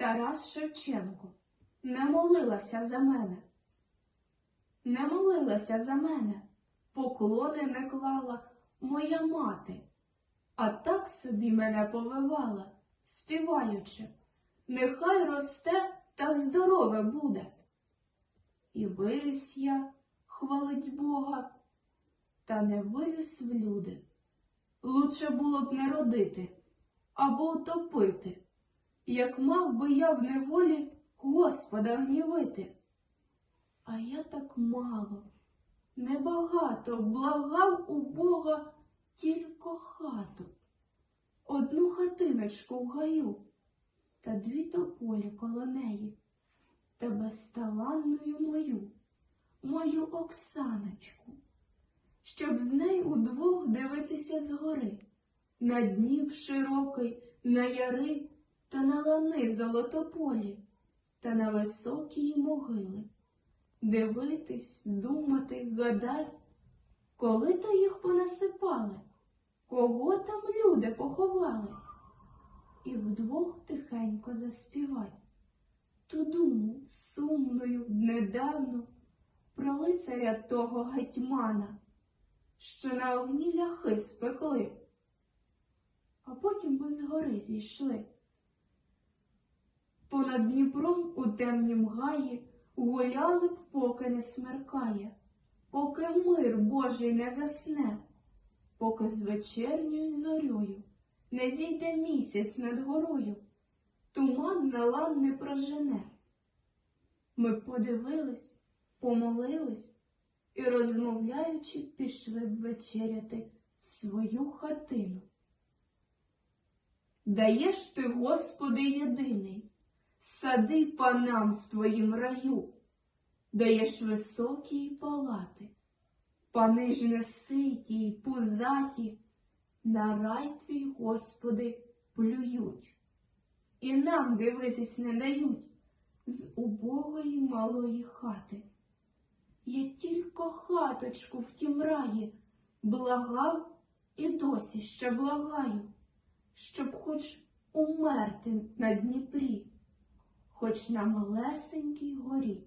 Тарас Шевченко. Не молилася за мене, не молилася за мене, поклони не клала моя мати, а так собі мене повивала, співаючи, нехай росте та здорове буде. І виріс я, хвалить Бога, та не виліз в люди. Лучше було б не родити або утопити, як мав би я в неволі Господа гнівити. А я так мало, небагато благав у Бога тільки хату, одну хатиночку в гаю та дві тополі коло неї, та безталанною мою, мою Оксаночку, щоб з нею удвох дивитися згори, на Дніп широкий, на яри та на лани золотополі, та на високі могили. Дивитись, думати, гадать, коли то їх понасипали, кого там люди поховали, і вдвох тихенько заспівать ту думу сумною недавно про лицаря того гетьмана, що на огні ляхи спекли, а потім ми з гори зійшли. Понад Дніпром у темнім гаї гуляли б, поки не смеркає, поки мир Божий не засне, поки з вечірньою зорьою не зійде місяць над горою, туман на лан не прожене. Ми подивились, помолились і, розмовляючи, пішли б вечеряти в свою хатину. Даєш ти, Господи, єдиний, сади панам в твоїм раю, даєш високі палати, пани ж не ситі й пузаті, на рай твій, Господи, плюють, і нам дивитись не дають з убогої малої хати. Я тільки хаточку в тім раї благав і досі ще благаю, щоб хоч умерти на Дніпрі, хоч на малесенькій горі.